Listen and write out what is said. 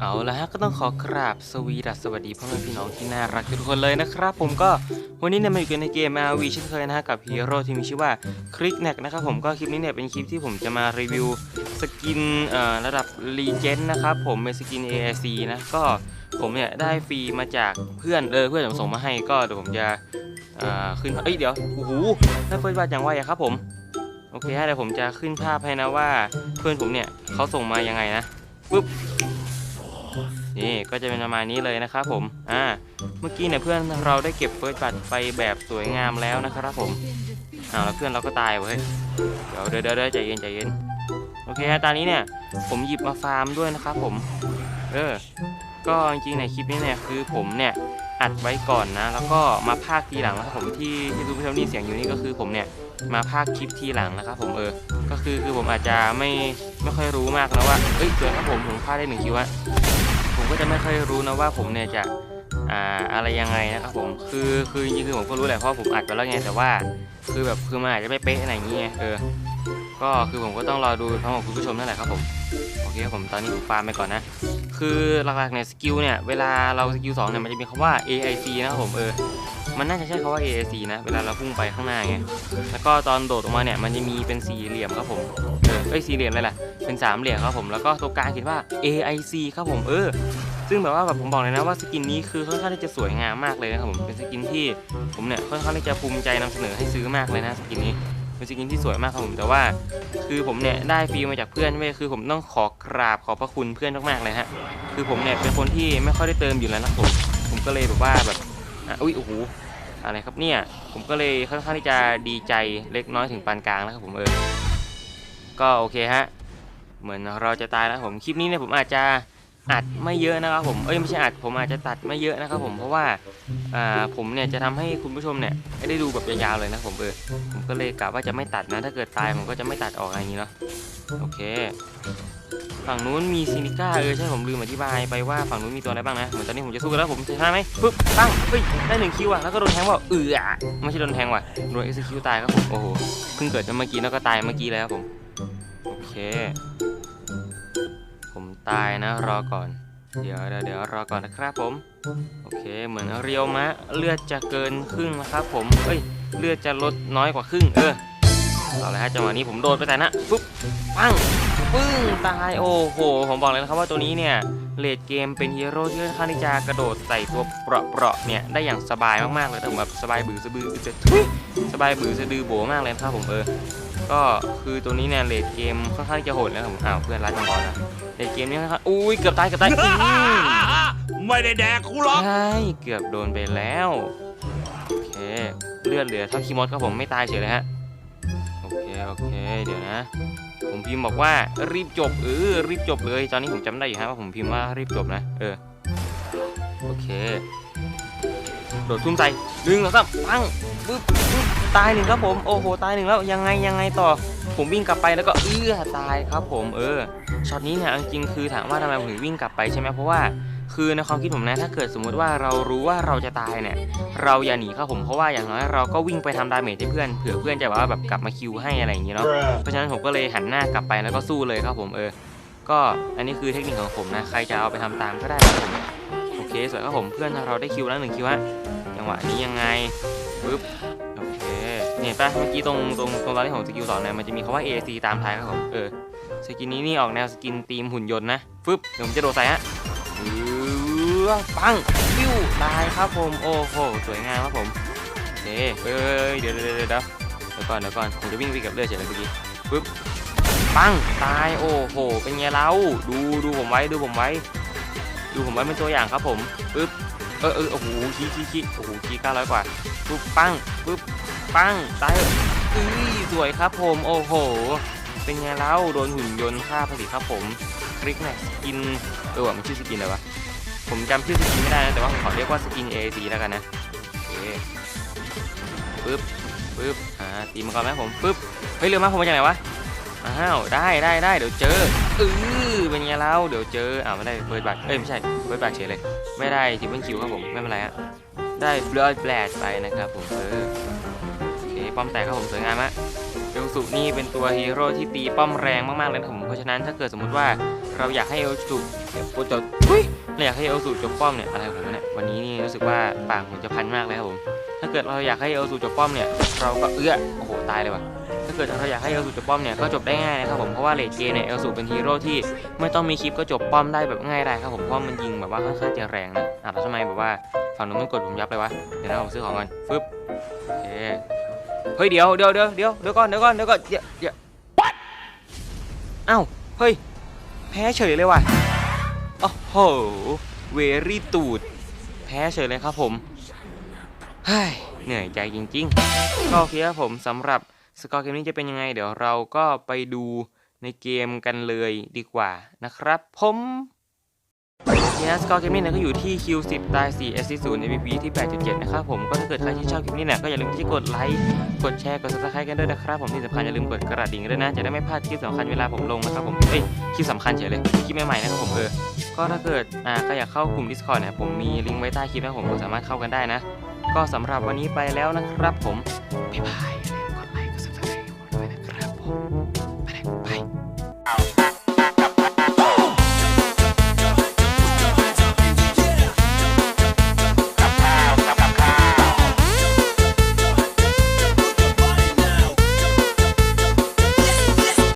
เอาละฮะก็ต้องขอกราบสวีดัสสวัสดีพ่อแม่พี่น้องที่น่ารักทุกคนเลยนะครับ ผมก็วันนี้เนี่ยมาอยู่กันในเกม RV เช่นเคยนะฮะกับฮีโร่ที่มีชื่อว่าคลิกแนกนะครับผมก็คลิปนี้เนี่ยเป็นคลิปที่ผมจะมารีวิวสกินเอ่อระดับรีเจนนะครับผมเป็นสกิน AIC นะก็ผมเนี่ยได้ฟรีมาจากเพื่อนเออเพื่อนผมส่งมาให้ก็เดี๋ยวผมจะอ่อขึ้นเอ้ยเดี๋ยวโอ้โหได้เฟิร์สบัตอย่างไวอะครับผมโอเคฮะเดี๋ยวผมจะขึ้นภาพให้นะว่าเพื่อนผมเนี่ยเขาส่งมายังไงนะปุ๊บ นี่ก็จะเป็นประมาณนี้เลยนะครับผม อ่า เมื่อกี้เนี่ยเพื่อนเราได้เก็บเฟิร์สบัตไปแบบสวยงามแล้วนะครับผมอ้าวแล้วเพื่อนเราก็ตายเว้ย เดี๋ยวเดี๋ยวเดี๋ยวใจเย็นใจเย็น โอเคฮะตอนนี้เนี่ยผมหยิบมาฟาร์มด้วยนะครับผม เออ ก็จริงๆในคลิปนี้เนี่ยคือผมเนี่ยอัดไว้ก่อนนะ แล้วก็มาพากย์ทีหลังนะครับผมที่ที่คุณผู้ชมนี่เสียงอยู่นี่ก็คือผมเนี่ยมาพากย์คลิปทีหลังนะครับผมเออ ก็คือคือผมอาจจะไม่ไม่ค่อยรู้มากนะว่า เอ้ยเจอครับผมผมพลาดได้หนึ่งคิวอะ ผมก็จะไม่ค่อยรู้นะว่าผมเนี่ยจะอ่าอะไรยังไงนะครับผมคือคือจริงๆคือผมก็รู้แหละเพราะผมอัดไปแล้วไงแต่ว่า คือแบบคือมันอาจจะไม่เป๊ะอะไรอย่างเงี้ยเออก็คือผมก็ต้องรอดูพร้อมกับคุณผู้ชมนั่นแหละครับผมโอเคครับผมตอนนี้ผมฟาร์มไปก่อนนะ คือหลักๆเนี่ยสกิลเนี่ยเวลาเราสกิลสองเนี่ยมันจะมีคำว่า AIC นะครับผมเออ มันน่าจะใช่คำว่า AIC นะ เวลาเราพุ่งไปข้างหน้าไง แล้วก็ตอนโดดออกมาเนี่ย มันจะมีเป็นสี่เหลี่ยมครับผม เออเอ้ยสี่เหลี่ยมอะไรล่ะ เป็นสามเหลี่ยมครับผม แล้วก็ตัวกลางเขียนว่า AIC ครับผม เออ ซึ่งแบบว่าแบบผมบอกเลยนะว่าสกินนี้คือค่อนข้างที่จะสวยงามมากเลยนะครับผม เป็นสกินที่ผมเนี่ยค่อนข้างที่จะภูมิใจนำเสนอให้ซื้อมากเลยนะสกินนี้ เป็นสกินที่สวยมากครับผม แต่ว่า คือผมเนี่ยได้ฟรีมาจากเพื่อนเว้ย คือผมต้องขอกราบขอบพระคุณเพื่อนมากๆเลยฮะ คือผมเนี่ยเป็นคนที่ไม่ค่อยได้เติมอยู่แล้วนะผม ผมก็เลยแบบว่าแบบ อะ อุ้ยโอ้โห อะไรครับเนี่ย ผมก็เลยค่อนข้างที่จะดีใจเล็กน้อยถึงปานกลางนะครับผมเออ ก็โอเคฮะ เหมือนเราจะตายแล้วผมคลิปนี้เนี่ยผมอาจจะอัดไม่เยอะนะครับผม เอ้ยไม่ใช่อัด ผมอาจจะตัดไม่เยอะนะครับผม เพราะว่าอ่าผมเนี่ยจะทำให้คุณผู้ชมเนี่ยได้ดูแบบยาวๆเลยนะผมเออ ผมก็เลยกะว่าจะไม่ตัดนะ ถ้าเกิดตายผมก็จะไม่ตัดออกอะไรอย่างนี้เนาะ โอเค ฝั่งนู้นมีซินิก้าเออใช่ผมลืมอธิบายไปว่าฝั่งนู้นมีตัวอะไรบ้างนะเหมือนตอนนี้ผมจะสู้กันแล้วผมจะชนะไหมปึ๊บปั้งเฮ้ยได้หนึ่งคิวอะแล้วก็โดนแทงว่าเอออไม่ใช่โดนแทงว่ะโดนเอ็กซ์คิวตายครับผมโอ้โหเพิ่งเกิดเมื่อกี้แล้วก็ตายเมื่อกี้เลยครับผมโอเค ผมตายนะรอก่อนเดี๋ยวเดี๋ยวเดี๋ยวรอก่อนนะครับผม โอเคเหมือนเรียวมะ เลือดจะเกินครึ่งนะครับผมเอ้ยเลือดจะลดน้อยกว่าครึ่งเออ เอาละฮะจังหวะนี้ผมโดดไปแต่นะปุ๊บปังปึ้งตายโอ้โหผมบอกเลยนะครับว่าตัวนี้เนี่ยเลดเกมเป็นฮีโร่ที่ค่อนข้างที่จะกระโดดใส่ตัวเปราะๆเนี่ยได้อย่างสบายมากๆเลยแต่ผมแบบสบายบือสะบือจะทุยสบายบือสะดือโบมากเลยนะครับผมเออก็คือตัวนี้เนี่ยเลดเกมค่อนข้างที่จะโหดนะครับผมอ้าวเพื่อนรัดกันก่อนนะเลดเกมนี้ค่อนข้างอุ้ยเกือบตายเกือบตายอื้อหือไม่ได้แดกกูหรอกใช่เกือบโดนไปแล้วโอเคเลือดเหลือเท่าคีมอสครับผมไม่ตายเฉยเลยฮะ โอเค โอเค เดี๋ยวนะ ผมพิมพ์บอกว่ารีบจบเออรีบจบเลย ตอนนี้ผมจำได้อยู่ฮะว่าผมพิมพ์ว่ารีบจบนะ เออ โอเค โดดทุ่มใส่หนึ่งสองสามปังปึ๊บปึ๊บตายหนึ่งครับผม โอ้โห ตายหนึ่งแล้ว ยังไง ยังไงต่อ ผมวิ่งกลับไปแล้วก็เอื้อตายครับผม เออ ช็อตนี้เนี่ยจริงคือถามว่าทำไมผมถึงวิ่งกลับไปใช่ไหมเพราะว่า คือในความคิดผมนะถ้าเกิดสมมุติว่าเรารู้ว่าเราจะตายเนี่ย เราอย่าหนีครับผมเพราะว่าอย่างน้อยเราก็วิ่งไปทำดาเมจให้เพื่อนเผื่อเพื่อนจะแบบว่าแบบกลับมาคิวให้อะไรอย่างเงี้ยเนาะเพราะฉะนั้นผมก็เลยหันหน้ากลับไปแล้วก็สู้เลยครับผมเออ ก็อันนี้คือเทคนิคของผมนะใครจะเอาไปทำตามก็ได้ครับผมโอเคสวยครับผมเพื่อนเราได้คิวแล้วหนึ่งคิวฮะจังหวะนี้ยังไงปึ๊บโอเคเนี่ยป่ะเมื่อกี้ตรงตรงตรงตอนที่ผมสกิลสองเนี่ยมันจะมีคำว่า AC ตามท้ายครับผมเออสกินนี้นี่ออกแนวสกินทีมหุ่นยนต์นะฟึบเดี๋ยวผมจะโดดใส่ฮะ เออปังปิ้วตายครับผมโอ้โหสวยงามครับผมเคเอ้ยเดี๋ยวเดี๋ยวเดี๋ยวเดี๋ยวเดี๋ยวก่อนเดี๋ยวก่อนผมจะวิ่งไปกับเลือดเฉยเลยเมื่อกี้ปึ๊บปังตายโอ้โหเป็นไงเราดูดูผมไว้ดูผมไว้ ดูผมไว้เป็นตัวอย่างครับผมปึ๊บเออเออโอ้โหขี้ขี้ขี้โอ้โหขี้เก้าร้อยกว่าปึ๊บปังปึ๊บปังตายเอ้ยสวยครับผมโอ้โห เป็นไงเล่าโดนหุ่นยนต์ฆ่าผลิตครับผมคลิกเนี่ยกินเออว่ะมันชื่อสกินอะไรวะ ผมจำชื่อสกินไม่ได้นะแต่ว่าผมขอเรียกว่าสกิน AAC แล้วกันนะโอเคปึ๊บปึ๊บอ่าตีมังกรไหมผมปึ๊บเฮ้ยเรือมาผมมาจากไหนวะอ้าวได้ได้ได้เดี๋ยวเจอเออเป็นไงเล่าเดี๋ยวเจออ้าวไม่ได้เบิร์ดบัตเอ้ยไม่ใช่เบิร์ดบัตเฉยเลย ไม่ได้ทิปเปิลคิวครับผมไม่เป็นไรฮะได้เบลดแบลดไปนะครับผมเออโอเคป้อมแตกครับผมสวยงามฮะเบลสุนี่เป็นตัวฮีโร่ที่ตีป้อมแรงมากๆเลยนะครับผมเพราะฉะนั้นถ้าเกิดสมมุติว่าเราอยากให้เอลสูโอ้จบอุ้ย เราอยากให้เอลสูจบป้อมเนี่ยอะไรของผมเนี่ยวันนี้นี่รู้สึกว่าปากผมจะพันมากเลยครับผมถ้าเกิดเราอยากให้เอลสูจบป้อมเนี่ยเราก็เอื้อโอ้โหตายเลยว่ะถ้าเกิดเราอยากให้เอลสูจบป้อมเนี่ยก็จบได้ง่ายนะครับผมเพราะว่าเลดเกมเนี่ยเอลสูเป็นฮีโร่ที่ไม่ต้องมีคลิปก็จบป้อมได้แบบง่ายได้ครับผมเพราะมันยิงแบบว่าค่อนข้างจะแรงนะอะแล้วทำไมแบบว่าฝั่งนู้นมันกดผมยับเลยวะเดี๋ยวนะผมซื้อของก่อนฟึบโอเคเฮ้ยเดี๋ยวเดี๋ยวเดี๋ยวเดี๋ยวเดี๋ยวก่อนเดี๋ยวก่อนเดี๋ยวก่อนเดี๋ยวเดี๋ยวอ้าวเฮ้ยแพ้เฉยเลยว่ะ โอ้โห เวรี่ตูด แพ้เฉยเลยครับผมเฮ้ยเหนื่อยใจจริงๆ ก็โอเคครับผมสำหรับสกอร์เกมนี้จะเป็นยังไง เดี๋ยวเราก็ไปดูในเกมกันเลยดีกว่านะครับผม เนี่ยสกอร์เกมนี้เนี่ยก็อยู่ที่ Q10 ตาย4 S 0 MVP ที่ 8.7 นะครับผมก็ถ้าเกิดใครที่ชอบคลิปนี้เนี่ยก็อย่าลืมที่กดไลค์ กดแชร์ กด subscribe กันด้วยนะครับผมที่สำคัญอย่าลืมกดกระดิ่งด้วยนะ จะได้ไม่พลาดคลิปสำคัญเวลาผมลงนะครับผม เอ้ยคลิปสำคัญเฉยเลยคลิปใหม่ๆนะครับผมเออก็ถ้าเกิดอ่าใครอยากเข้ากลุ่ม Discord เนี่ยผมมีลิงก์ไว้ใต้คลิปนะผมก็สามารถเข้ากันได้นะ ก็สำหรับวันนี้ไปแล้วนะครับผมบ๊ายบายกดไลค์กด subscribe ด้วยนะครับผมไปเลยบาย